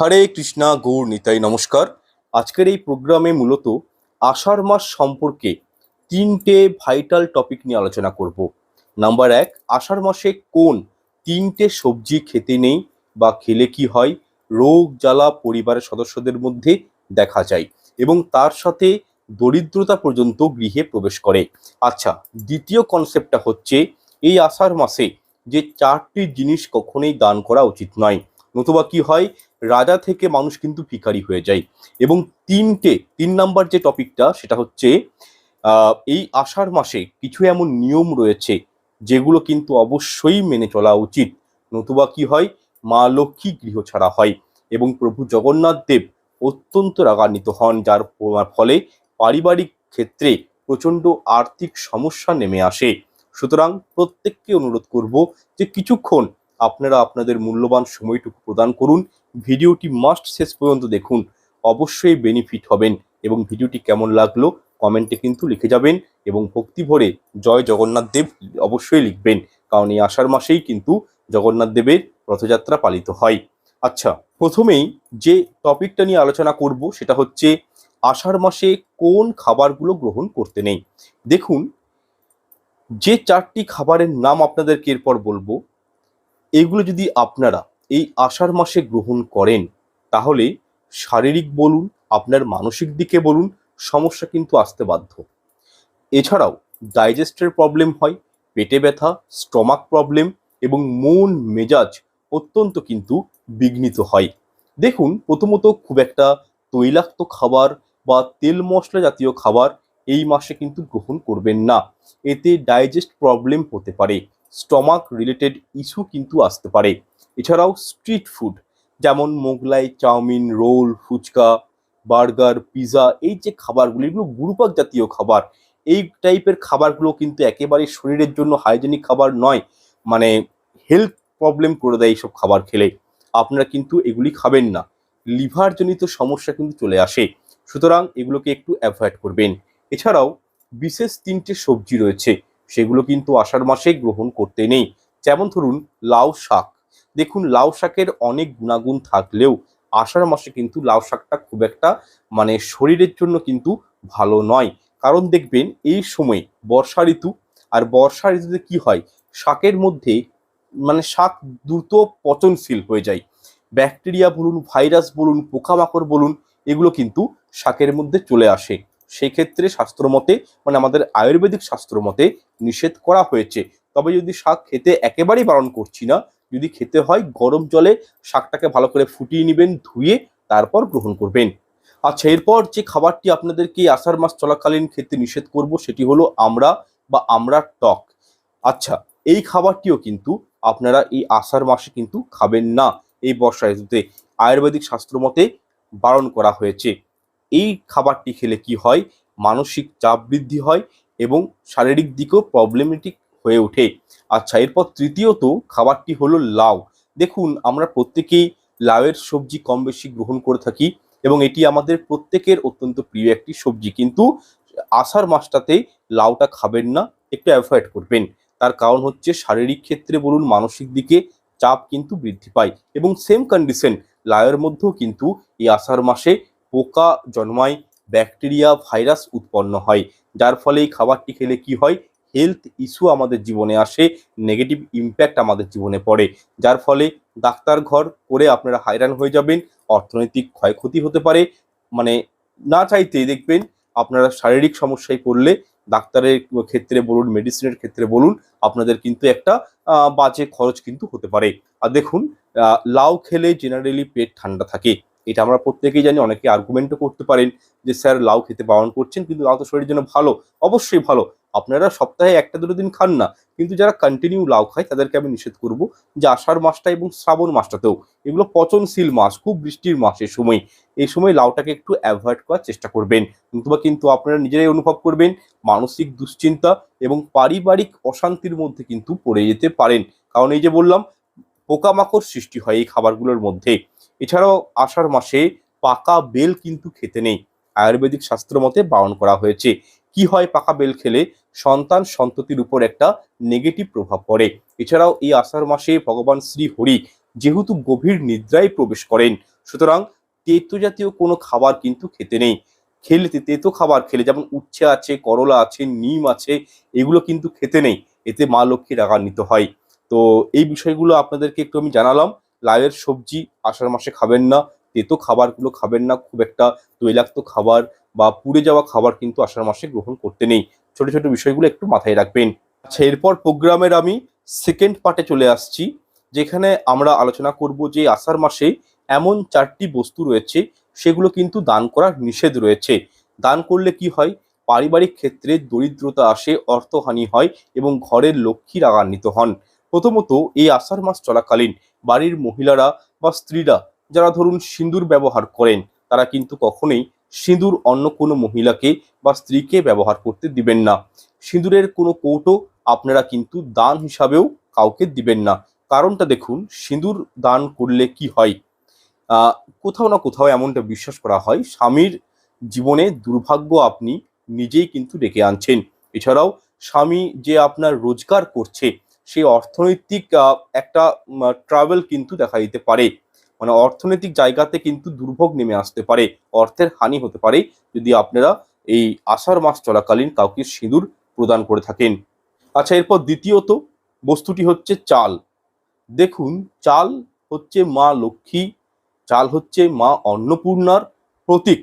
হরে কৃষ্ণা, গৌর নিতাই নমস্কার। আজকের এই প্রোগ্রামে মূলত আষাঢ় মাস সম্পর্কে তিনটে ভাইটাল টপিক নিয়ে আলোচনা করব। নাম্বার এক, আষাঢ় মাসে কোন তিনটে সবজি খেতে নেই বা খেলে কি হয়? রোগ, জ্বালা পরিবারের সদস্যদের মধ্যে দেখা যায় এবং তার সাথে দরিদ্রতা পর্যন্ত গৃহে প্রবেশ করে। আচ্ছা দ্বিতীয় কনসেপ্টটা হচ্ছে এই আষাঢ় মাসে যে চারটি জিনিস কখনোই দান করা উচিত নয়। নতুবা কি হয়? রাজা থেকে মানুষ কিন্তু ভিখারি হয়ে যায়। এবং তিনটে, তিন নাম্বার যে টপিকটা সেটা হচ্ছে এই আষাঢ় মাসে কিছু এমন নিয়ম রয়েছে যেগুলো কিন্তু অবশ্যই মেনে চলা উচিত। নতুবা কি হয়? মা লক্ষ্মী গৃহ ছাড়া হয় এবং প্রভু জগন্নাথ দেব অত্যন্ত রাগান্বিত হন, যার ফলে পারিবারিক ক্ষেত্রে প্রচণ্ড আর্থিক সমস্যা নেমে আসে। সুতরাং প্রত্যেককে অনুরোধ করব যে কিছুক্ষণ আপনারা আপনাদের মূল্যবান সময়টুকু প্রদান করুন। ভিডিওটি মাস্ট শেষ পর্যন্ত দেখুন। অবশ্যই বেনিফিট হবেন এবং ভিডিওটি কেমন লাগল কমেন্টে কিন্তু লিখে যাবেন এবং ভক্তি ভরে জয় জগন্নাথ দেব অবশ্যই লিখবেন। কারণ এই আষাঢ় মাসেই কিন্তু জগন্নাথ দেবের রথযাত্রা পালিত হয়। আচ্ছা প্রথমেই যে টপিকটা নিয়ে আলোচনা করব সেটা হচ্ছে আষাঢ় মাসে কোন খাবারগুলো গ্রহণ করতে নেই। দেখুন, যে চারটি খাবারের নাম আপনাদেরকে এরপর বলব। এগুলো যদি আপনারা এই আষাঢ় মাসে গ্রহণ করেন, তাহলে শারীরিক বলুন, আপনার মানসিক দিকে বলুন, সমস্যা কিন্তু আসতে বাধ্য। এছাড়াও ডাইজেস্টের প্রবলেম হয়, পেটে ব্যথা স্টমাক প্রবলেম এবং মন মেজাজ অত্যন্ত কিন্তু বিঘ্নিত হয়। দেখুন, প্রথমত খুব একটা তৈলাক্ত খাবার বা তেল মশলা জাতীয় খাবার এই মাসে কিন্তু গ্রহণ করবেন না। এতে ডাইজেস্ট প্রবলেম হতে পারে। স্টমাক রিলেটেড ইস্যু কিন্তু আসতে পারে। এছাড়াও স্ট্রিট ফুড, যেমন Mughlai, chowmein, roll, phuchka, burger pizza এই যে খাবারগুলো, এগুলো গুরুপাক জাতীয় খাবার। এই টাইপের খাবারগুলো কিন্তু একেবারে শরীরের জন্য হাইজেনিক খাবার নয় মানে হেলথ প্রবলেম করে দেয় এইসব খাবার খেলে। আপনারা কিন্তু এগুলি খাবেন না। লিভারজনিত সমস্যা কিন্তু চলে আসে। সুতরাং এগুলোকে একটু অ্যাভয়েড করবেন। এছাড়াও বিশেষ তিনটে সবজি রয়েছে। সেগুলো কিন্তু আষাঢ় মাসে গ্রহণ করতে নেই। যেমন ধরুন, লাউ শাক। দেখুন, লাউ শাকের অনেক গুণাগুণ থাকলেও আষাঢ় মাসে কিন্তু লাউ শাকটা খুব একটা মানে শরীরের জন্য কিন্তু ভালো নয়। কারণ দেখবেন, এই সময় বর্ষা ঋতু আর বর্ষা ঋতুতে কি হয়? শাকের মধ্যে মানে শাক দ্রুত পচনশীল হয়ে যায়। ব্যাকটেরিয়া বলুন, ভাইরাস বলুন, পোকামাকড় বলুন, এগুলো কিন্তু শাকের মধ্যে চলে আসে। সেক্ষেত্রে শাস্ত্রমতে মানে আমাদের আয়ুর্বেদিক শাস্ত্র মতে নিষেধ করা হয়েছে। তবে যদি শাক খেতে একেবারেই বারণ করছি না, যদি খেতে হয় গরম জলে শাকটাকে ভালো করে ফুটিয়ে নেবেন, ধুয়ে তারপর গ্রহণ করবেন। আচ্ছা এরপর যে খাবারটি আপনাদেরকে আষাঢ় মাস চলাকালীন খেতে নিষেধ করব, সেটি হলো আমরা বা আমরা টক। আচ্ছা এই খাবারটিও কিন্তু আপনারা এই আষাঢ় মাসে কিন্তু খাবেন না, এই বর্ষা ঋতুতে আয়ুর্বেদিক শাস্ত্র মতে বারণ করা হয়েছে। এই খাবারটি খেলে কি হয়? মানসিক চাপ বৃদ্ধি হয় এবং শারীরিক দিকেও প্রবলেমেটিক হয়ে ওঠে। আচ্ছা এরপর তৃতীয়ত খাবারটি হলো লাউ। দেখুন, আমরা প্রত্যেকেই লাউয়ের সবজি কম বেশি গ্রহণ করে থাকি এবং এটি আমাদের প্রত্যেকের অত্যন্ত প্রিয় একটি সবজি। কিন্তু আষাঢ় মাসটাতে লাউটা খাবেন না, একটু অ্যাভয়েড করবেন। তার কারণ হচ্ছে শারীরিক ক্ষেত্রে বলুন, মানসিক দিকে চাপ কিন্তু বৃদ্ধি পায় এবং সেম কন্ডিশন লাউয়ের মধ্যেও কিন্তু এই আষাঢ় মাসে পোকা জন্মায়, ব্যাকটেরিয়া, ভাইরাস উৎপন্ন হয়। যার ফলে এই খাবারটি খেলে কি হয়? হেলথ ইস্যু আমাদের জীবনে আসে নেগেটিভ ইম্প্যাক্ট আমাদের জীবনে পড়ে। যার ফলে ডাক্তার ঘর করে আপনারা হায়রান হয়ে যাবেন, অর্থনৈতিক ক্ষয়ক্ষতি হতে পারে। মানে না চাইতেই দেখবেন, আপনারা শারীরিক সমস্যায় পড়লে ডাক্তারের ক্ষেত্রে বলুন মেডিসিনের ক্ষেত্রে বলুন, আপনাদের কিন্তু একটা বাজে খরচ কিন্তু হতে পারে। আর দেখুন লাউ খেলে জেনারেলি পেট ঠান্ডা থাকে। এটা আমরা প্রত্যেকেই জানি, অনেকে আর্গুমেন্টও করতে পারেন যে, স্যার, লাউ খেতে বারণ করছেন, কিন্তু লাউ তো শরীরের জন্য ভালো। অবশ্যই ভালো। আপনারা সপ্তাহে একটা, দুটো দিন খান না। কিন্তু যারা কন্টিনিউ লাউ খায়, তাদেরকে আমি নিষেধ করব যে, আষাঢ় মাসটা এবং শ্রাবণ মাসটাতেও। এগুলো পচনশীল মাস, খুব বৃষ্টির মাস এই সময়। এই সময় লাউটাকে একটু অ্যাভয়েড করার চেষ্টা করবেন। নতুবা কিন্তু আপনারা নিজেরাই অনুভব করবেন, মানসিক দুশ্চিন্তা এবং পারিবারিক অশান্তির মধ্যে কিন্তু পড়ে যেতে পারেন। কারণ এই যে বললাম পোকামাকড় সৃষ্টি হয় এই খাবারগুলোর মধ্যে। এছাড়াও আষাঢ় মাসে পাকা বেল কিন্তু খেতে নেই। আয়ুর্বেদিক শাস্ত্র মতে বারণ করা হয়েছে, কি হয় পাকা বেল খেলে? সন্তান সন্ততির উপর একটা নেগেটিভ প্রভাব পড়ে। এছাড়াও এই আষাঢ় মাসে ভগবান শ্রী হরি যেহেতু গভীর নিদ্রায় প্রবেশ করেন, সুতরাং তেতো জাতীয় কোনো খাবার কিন্তু খেতে নেই। খেলে তেতো খাবার খেলে, যেমন উচ্ছে আছে, করলা আছে, নিম আছে, এগুলো কিন্তু খেতে নেই। এতে মা লক্ষ্মী রাগান্বিত হয়। তো এই বিষয়গুলো আপনাদেরকে একটু আমি জানালাম। লাউয়ের সবজি আষাঢ় মাসে খাবেন না, তেতো খাবারগুলো খাবেন না, খুব একটা তৈলাক্ত খাবার বা পুড়ে যাওয়া খাবার কিন্তু আষাঢ় মাসে গ্রহণ করতে নেই। ছোট ছোট বিষয়গুলো একটু মাথায় রাখবেন। আচ্ছা এরপর প্রোগ্রামের আমি সেকেন্ড পার্টে চলে আসছি, যেখানে আমরা আলোচনা করব যে আষাঢ় মাসে এমন চারটি বস্তু রয়েছে, সেগুলো কিন্তু দান করার নিষেধ রয়েছে। দান করলে কি হয়? পারিবারিক ক্ষেত্রে দরিদ্রতা আসে, অর্থহানি হয় এবং ঘরের লক্ষ্মী রাগান্বিত হন। প্রথমত এই আষাঢ় মাস চলাকালীন বাড়ির মহিলারা বা স্ত্রীরা যারা ধরুন সিঁদুর ব্যবহার করেন, তারা কিন্তু কখনোই সিঁদুর অন্য কোনো মহিলাকে বা স্ত্রীকে ব্যবহার করতে দিবেন না। সিঁদুরের কোনো কৌটো আপনারা কিন্তু দান হিসাবেও কাউকে দিবেন না। কারণটা দেখুন, সিঁদুর দান করলে কি হয়? কোথাও না কোথাও এমনটা বিশ্বাস করা হয়, স্বামীর জীবনে দুর্ভাগ্য আপনি নিজেই কিন্তু ডেকে আনছেন। এছাড়াও স্বামী যে আপনার রোজগার করছে সেই অর্থনৈতিক একটা ট্রাভেল কিন্তু দেখা দিতে পারে। মানে অর্থনৈতিক জায়গাতে কিন্তু দুর্ভোগ নেমে আসতে পারে। অর্থের হানি হতে পারে যদি আপনারা এই আষাঢ় মাস চলাকালীন কাউকে সিঁদুর প্রদান করে থাকেন। আচ্ছা এরপর দ্বিতীয়ত বস্তুটি হচ্ছে চাল। দেখুন, চাল হচ্ছে মা লক্ষ্মী, চাল হচ্ছে মা অন্নপূর্ণার প্রতীক।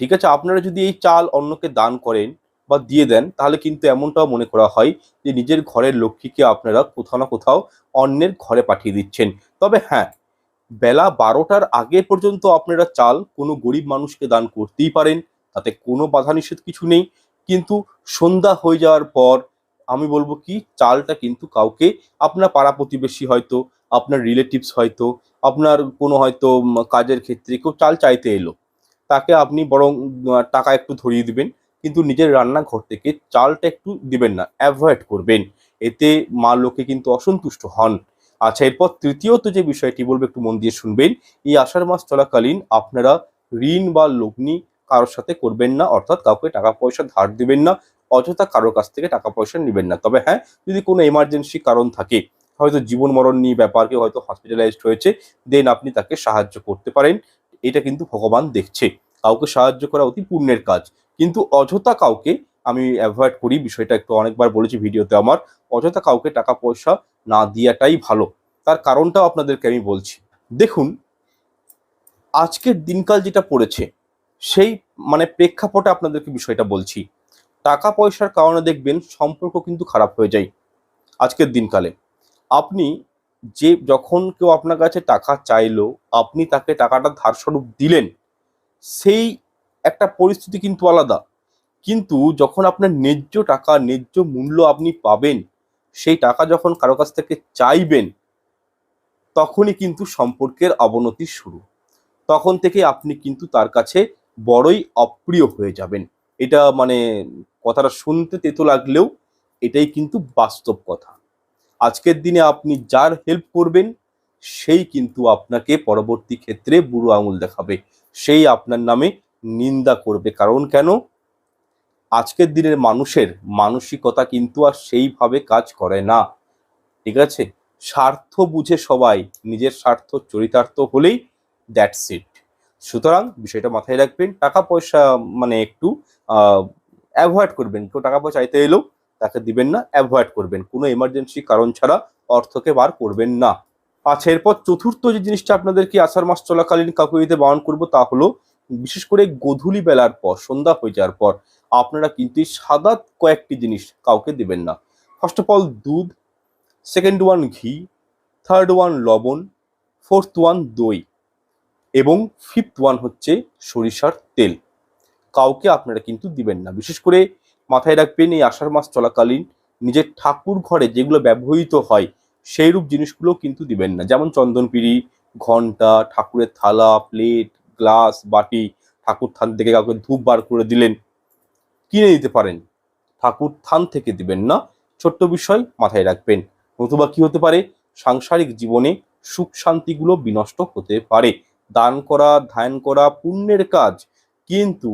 ঠিক আছে, আপনারা যদি এই চাল অন্যকে দান করেন বা দিয়ে দেন, তাহলে কিন্তু এমনটাও মনে করা হয় যে নিজের ঘরের লক্ষ্মীকে আপনারা কোথাও না কোথাও অন্যের ঘরে পাঠিয়ে দিচ্ছেন। তবে হ্যাঁ বেলা বারোটার আগে পর্যন্ত আপনারা চাল কোনো গরিব মানুষকে দান করতেই পারেন, তাতে কোনো বাধা নিষেধ কিছু নেই। কিন্তু সন্ধ্যা হয়ে যাওয়ার পর আমি বলব কি, চালটা কিন্তু কাউকে, আপনার পাড়া প্রতিবেশী হয়তো, আপনার রিলেটিভস হয়তো, আপনার কোনো হয়তো কাজের ক্ষেত্রে কেউ চাল চাইতে এলো। তাকে আপনি বরং টাকা একটু ধরিয়ে দিবেন। কিন্তু নিজের রান্নাঘর থেকে চালটা একটু দিবেন না অ্যাভয়েড করবেন। এতে মা লোকে কিন্তু অসন্তুষ্ট হন। আচ্ছা এরপর তৃতীয়ত যে বিষয়টি বলব, একটু মন দিয়ে শুনবেন। এই আষাঢ় মাস চলাকালীন আপনারা ঋণ বা লগ্নি কারোর সাথে করবেন না, অর্থাৎ কাউকে টাকা পয়সা ধার দিবেন না, অযথা কারোর কাছ থেকে টাকা পয়সা নেবেন না। তবে হ্যাঁ যদি কোনো এমার্জেন্সি কারণ থাকে, হয়তো জীবন মরণ নিয়ে ব্যাপার কেউ হয়তো হসপিটালাইজড হয়েছে দেন আপনি তাকে সাহায্য করতে পারেন। এটা কিন্তু ভগবান দেখছে। কাউকে সাহায্য করা অতি পুণ্যের কাজ। কিন্তু অযথা কাউকে আমি অ্যাভয়েড করি, বিষয়টা একটু অনেকবার বলেছি ভিডিওতে আমার, অযথা কাউকে টাকা পয়সা না দেওয়াটাই ভালো। তার কারণটাও আপনাদেরকে আমি বলছি। দেখুন, আজকের দিনকাল যেটা পড়েছে, সেই মানে প্রেক্ষাপটে আপনাদেরকে বিষয়টা বলছি। টাকা পয়সার কারণে দেখবেন সম্পর্ক কিন্তু খারাপ হয়ে যায় আজকের দিনকালে। আপনি যে যখন কেউ আপনার কাছে টাকা চাইলো, আপনি তাকে টাকাটা ধারস্বরূপ দিলেন সেই একটা পরিস্থিতি কিন্তু আলাদা। কিন্তু যখন আপনার ন্যায্য টাকা, ন্যায্য মূল্য আপনি পাবেন, সেই টাকা যখন কারও কাছ থেকে চাইবেন, তখনই কিন্তু সম্পর্কের অবনতি শুরু। তখন থেকে আপনি কিন্তু তার কাছে বড়ই অপ্রিয় হয়ে যাবেন। এটা মানে কথাটা শুনতে তেতো লাগলেও এটাই কিন্তু বাস্তব কথা। আজকের দিনে আপনি যার হেল্প করবেন, সেই কিন্তু আপনাকে পরবর্তী ক্ষেত্রে বুড়ো আঙুল দেখাবে। সেই আপনার নামে নিন্দা করবে। কারণ কেন? আজকের দিনের মানুষের মানসিকতা কিন্তু আর সেইভাবে কাজ করে না। ঠিক আছে? স্বার্থ বুঝে সবাই নিজের স্বার্থ চরিতার্থ হলেই দ্যাটস ইট সুতরাং বিষয়টা মাথায় রাখবেন, টাকা পয়সা মানে একটু অ্যাভয়েড করবেন। কেউ টাকা পয়সা চাইতে এলেও তাকে দিবেন না অ্যাভয়েড করবেন। কোনো এমার্জেন্সি কারণ ছাড়া অর্থকে বার করবেন না। আচ্ছা এরপর চতুর্থ যে জিনিসটা আপনাদেরকে আষাঢ় মাস চলাকালীন কাউকে দিতে বারণ করব, তা হলো বিশেষ করে গধূলি বেলার পর, সন্ধ্যা হয়ে যাওয়ার পর, আপনারা কিন্তু সাদা কয়েকটি জিনিস কাউকে দেবেন না। ফার্স্ট অফ অল দুধ সেকেন্ড ওয়ান ঘি থার্ড ওয়ান লবণ ফোর্থ ওয়ান দই এবং ফিফথ ওয়ান হচ্ছে সরিষার তেল। কাউকে আপনারা কিন্তু দিবেন না। বিশেষ করে মাথায় রাখবেন, এই আষাঢ় মাস চলাকালীন নিজের ঠাকুর ঘরে যেগুলো ব্যবহৃত হয় সেই রূপ জিনিসগুলো কিন্তু দিবেন না। যেমন চন্দন পিড়ি ঘণ্টা, ঠাকুরের থালা, প্লেট, গ্লাস, বাটি, ঠাকুর থান থেকে কাউকে ধূপ বার করে দিলেন, কিনে দিতে পারেন। ঠাকুর থান থেকে দিবেন না, ছোট্ট বিষয় মাথায় রাখবেন। নতুবা কি হতে পারে? সাংসারিক জীবনে সুখ শান্তিগুলো বিনষ্ট হতে পারে। দান করা, ধ্যান করা পুণ্যের কাজ। কিন্তু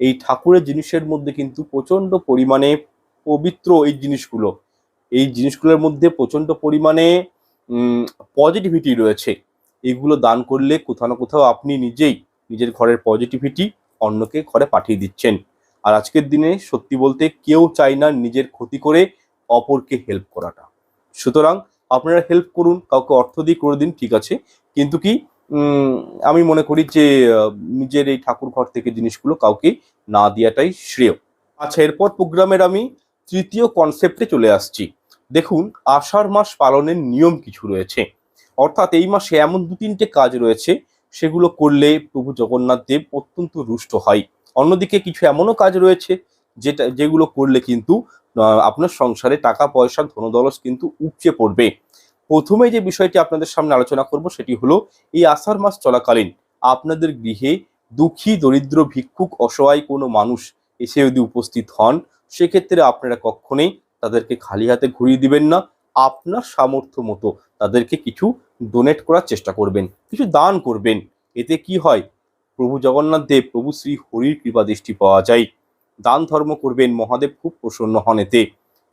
এই ঠাকুরের জিনিসের মধ্যে কিন্তু প্রচণ্ড পরিমাণে পবিত্র এই জিনিসগুলো। এই জিনিসগুলোর মধ্যে প্রচণ্ড পরিমাণে পজিটিভিটি রয়েছে। এগুলো দান করলে কোথাও না কোথাও আপনি নিজেই নিজের ঘরের পজিটিভিটি অন্যকে ঘরে পাঠিয়ে দিচ্ছেন। আর আজকের দিনে সত্যি বলতে কেউ চায় না নিজের ক্ষতি করে অপরকে হেল্প করাটা। সুতরাং আপনারা হেল্প করুন, কাউকে অর্থ দিয়ে করে দিন, ঠিক আছে। কিন্তু কি আমি মনে করি যে, নিজের এই ঠাকুর ঘর থেকে জিনিসগুলো কাউকে না দেওয়াটাই শ্রেয়। আচ্ছা এরপর প্রোগ্রামের আমি তৃতীয় কনসেপ্টে চলে আসছি। দেখুন, আষাঢ় মাস পালনের নিয়ম কিছু রয়েছে। অর্থাৎ এই মাসে এমন দু তিনটে কাজ রয়েছে, সেগুলো করলে প্রভু জগন্নাথ দেব অত্যন্ত রুষ্ট হয়। অন্যদিকে কিছু এমনও কাজ রয়েছে, যেটা, যেগুলো করলে কিন্তু আপনার সংসারে টাকা, পয়সা ধনদলস কিন্তু উপচে পড়বে। প্রথমে যে বিষয়টি আপনাদের সামনে আলোচনা করব, সেটি হলো, এই আষাঢ় মাস চলাকালীন আপনাদের গৃহে দুঃখী, দরিদ্র, ভিক্ষুক, অসহায় কোনো মানুষ এসে যদি উপস্থিত হন, সেক্ষেত্রে আপনারা কখনোই তাদেরকে খালি হাতে ঘুরিয়ে দিবেন না, আপনার সামর্থ্য মতো তাদেরকে কিছু ডোনেট করার চেষ্টা করবেন, কিছু দান করবেন। এতে কি হয়? প্রভু জগন্নাথ দেব, প্রভু শ্রী হরির কৃপা দৃষ্টি পাওয়া যায়। দান ধর্ম করবেন, মহাদেব খুব প্রসন্ন হন এতে।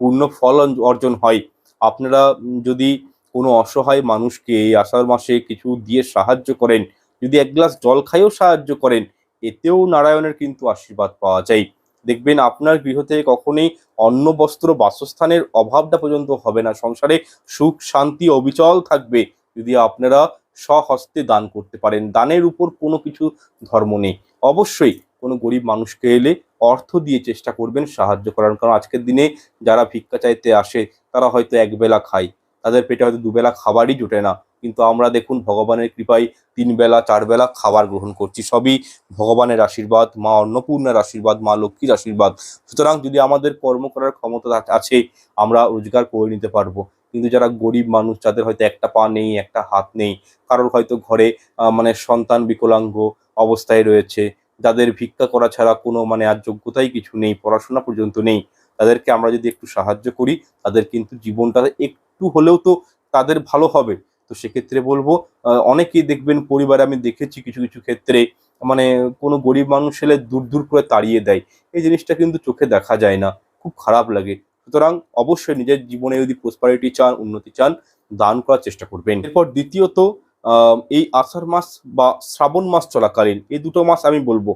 পূর্ণ ফল অর্জন হয়। আপনারা যদি কোনো অসহায় মানুষকে এই আষাঢ় মাসে কিছু দিয়ে সাহায্য করেন, যদি এক গ্লাস জল খাইয়েও সাহায্য করেন, এতেও নারায়ণের কিন্তু আশীর্বাদ পাওয়া যায়। দেখবেন আপনার গৃহ থেকে কখনোই অন্ন, বস্ত্র, বাসস্থানের অভাবটা পর্যন্ত হবে না। সংসারে সুখ, শান্তি, অবিচল থাকবে যদি আপনারা স্বহস্তে দান করতে পারেন। দানের উপর কোনো কিছু ধর্ম নেই। অবশ্যই কোনো গরিব মানুষকে এলে অর্থ দিয়ে চেষ্টা করবেন, সাহায্য করার। কারণ আজকের দিনে যারা ভিক্ষা চাইতে আসে, তারা হয়তো একবেলা খায়। তাদের পেটে হয়তো দুবেলা খাবারই জোটে না। কিন্তু আমরা দেখুন ভগবানের কৃপায় তিন বেলা চার বেলা খাবার গ্রহণ করছি। সবই ভগবানের আশীর্বাদ, মা অন্নপূর্ণার আশীর্বাদ, মা লক্ষ্মীর আশীর্বাদ। সুতরাং যদি আমাদের কর্ম করার ক্ষমতা আছে, আমরা রোজগার করে নিতে পারব। কিন্তু যারা গরিব মানুষ, যাদের হয়তো একটা পা নেই, একটা হাত নেই, কারোর হয়তো ঘরে মানে সন্তান বিকলাঙ্গ অবস্থায় রয়েছে, যাদের ভিক্ষা করা ছাড়া কোনো মানে আর যোগ্যতাই কিছু নেই, পড়াশোনা পর্যন্ত নেই, তাদেরকে আমরা যদি একটু সাহায্য করি, তাদের কিন্তু জীবনটা একটু হলেও তো তাদের ভালো হবে। তো সেক্ষেত্রে বলব অনেকেই দেখবেন পরিবারে আমি দেখেছি কিছু কিছু ক্ষেত্রে মানে কোনো গরিব মানুষ এলে দূর দূর করে তাড়িয়ে দেয়। এই জিনিসটা কিন্তু চোখে দেখা যায় না, খুব খারাপ লাগে। সুতরাং অবশ্যই নিজের জীবনে যদি প্রসপারিটি চান, উন্নতি চান, দান করার চেষ্টা করবেন। এরপর দ্বিতীয়ত এই আষাঢ় মাস বা শ্রাবণ মাস চলাকালীন, এই দুটো মাস আমি বলব,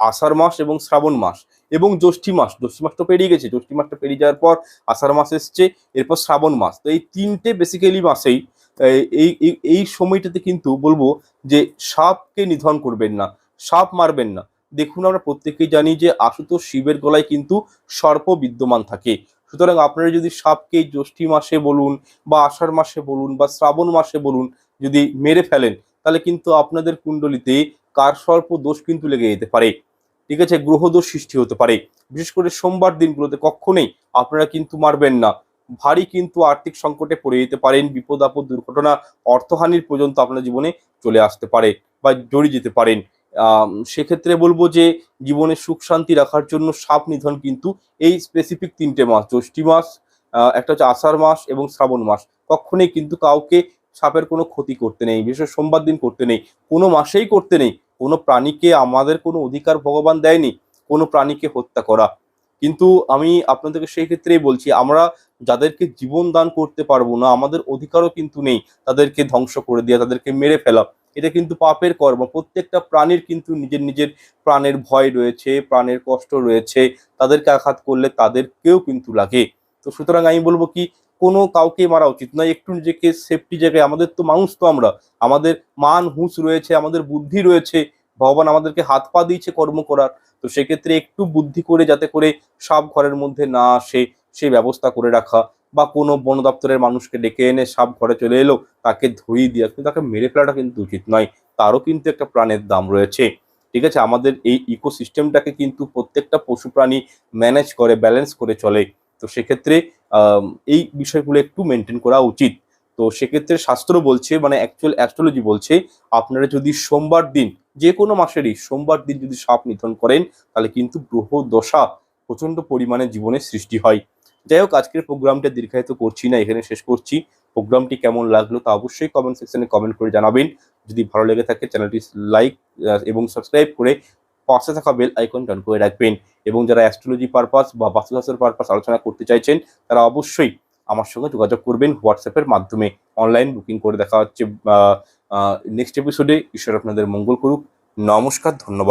আষাঢ় মাস এবং শ্রাবণ মাস এবং জ্যৈষ্ঠী মাস। জ্যৈষ্ঠী মাস তো পেরিয়ে গেছে, জ্যৈষ্ঠী মাসটা পেরিয়ে যাওয়ার পর আষাঢ় মাস এসছে, এরপর শ্রাবণ মাস। তো এই তিনটে বেসিক্যালি মাসেই এই- এই সময়টাতে কিন্তু বলব যে সাপকে নিধন করবেন না, সাপ মারবেন না। দেখুন আমরা প্রত্যেকেই জানি যে আশুতোষ শিবের গলায় কিন্তু সর্প বিদ্যমান থাকে। সুতরাং আপনারা যদি সাপকে জ্যৈষ্ঠী মাসে বলুন বা আষাঢ় মাসে বলুন বা শ্রাবণ মাসে বলুন যদি মেরে ফেলেন, তাহলে কিন্তু আপনাদের কুণ্ডলিতে কার সর্প দোষ কিন্তু লেগে যেতে পারে। ঠিক আছে, গ্রহদোষ সৃষ্টি হতে পারে। বিশেষ করে সোমবার দিনগুলোতে কখনোই আপনারা কিন্তু মারবেন না। ভারী কিন্তু আর্থিক সংকটে পড়ে যেতে পারেন, বিপদ আপদ দুর্ঘটনা, অর্থহানির পর্যন্ত আপনার জীবনে চলে আসতে পারে বা জড়িয়ে যেতে পারেন। সেক্ষেত্রে বলব যে জীবনে সুখ শান্তি রাখার জন্য সাপ নিধন কিন্তু এই স্পেসিফিক তিনটে মাস, জ্যৈষ্ঠী মাস একটা হচ্ছে আষাঢ় মাস এবং শ্রাবণ মাস। কখনোই কিন্তু কাউকে সাপের কোনো ক্ষতি করতে নেই, বিশেষ সোমবার দিন করতে নেই, কোনো মাসেই করতে নেই। কোনো প্রাণীকে আমাদের কোনো অধিকার ভগবান দেয়নি, কোনো প্রাণীকে হত্যা করা। কিন্তু আমি আপনাদেরকে সেই ক্ষেত্রেই বলছি, আমরা যাদেরকে জীবন দান করতে পারব না, আমাদের অধিকারও কিন্তু নেই তাদেরকে ধ্বংস করে দেওয়া তাদেরকে মেরে ফেলা। এটা কিন্তু পাপের কর্ম, প্রত্যেকটা প্রাণীর কিন্তু নিজের নিজের প্রাণের ভয় রয়েছে, প্রাণের কষ্ট রয়েছে, তাদেরকে আঘাত করলে তাদেরকেও কিন্তু লাগে। তো সুতরাং আমি বলব কি, কোনো কাউকে মারা উচিত নয়, একটু নিজেকে সেফটি জায়গায়, আমাদের তো মানুষ তো আমরা, আমাদের মান, হুঁশ রয়েছে, আমাদের বুদ্ধি রয়েছে, ভগবান আমাদেরকে হাত পা দিয়েছে কর্ম করার, তো সেক্ষেত্রে একটু বুদ্ধি করে, যাতে করে সাপ ঘরের মধ্যে না আসে সেই ব্যবস্থা করে রাখা বা কোনো বন দপ্তরের মানুষকে ডেকে এনে সাপ ঘরে চলে এলো, তাকে ধরিয়ে দেওয়া কিন্তু তাকে মেরে ফেলাটা কিন্তু উচিত নয়, তারও কিন্তু একটা প্রাণের দাম রয়েছে। ঠিক আছে, আমাদের এই ইকোসিস্টেমটাকে কিন্তু প্রত্যেকটা পশু প্রাণী ম্যানেজ করে, ব্যালেন্স করে চলে। তো সেক্ষেত্রে এই বিষয়গুলো একটু মেনটেন করা উচিত। তো সেক্ষেত্রে শাস্ত্র বলছে মানে অ্যাকচুয়াল অ্যাস্ট্রোলজি বলছে, আপনারা যদি সোমবার দিন, যে কোনো মাসেরই সোমবার দিন যদি সাপ নিধন করেন, তাহলে কিন্তু গ্রহ দশা প্রচণ্ড পরিমাণে জীবনে সৃষ্টি হয়। যাই হোক আজকের প্রোগ্রামটা দীর্ঘায়িত করছি না, এখানে শেষ করছি। প্রোগ্রামটি কেমন লাগল তা অবশ্যই কমেন্ট সেকশনে কমেন্ট করে জানাবেন। যদি ভালো লেগে থাকে চ্যানেলটি লাইক এবং সাবস্ক্রাইব করে পাশে থাকা বেল আইকন ডান করে রাখবেন। এবং যারা অ্যাস্ট্রোলজি পারপাস বা বাস্তুশাস্ত্রের পারপাস আলোচনা করতে চাইছেন, তারা অবশ্যই আমার সঙ্গে যোগাযোগ করবেন হোয়াটসঅ্যাপের মাধ্যমে। অনলাইন বুকিং করে দেখা হচ্ছে নেক্সট এপিসোডে ঈশ্বর আপনাদের মঙ্গল করুক। নমস্কার, ধন্যবাদ।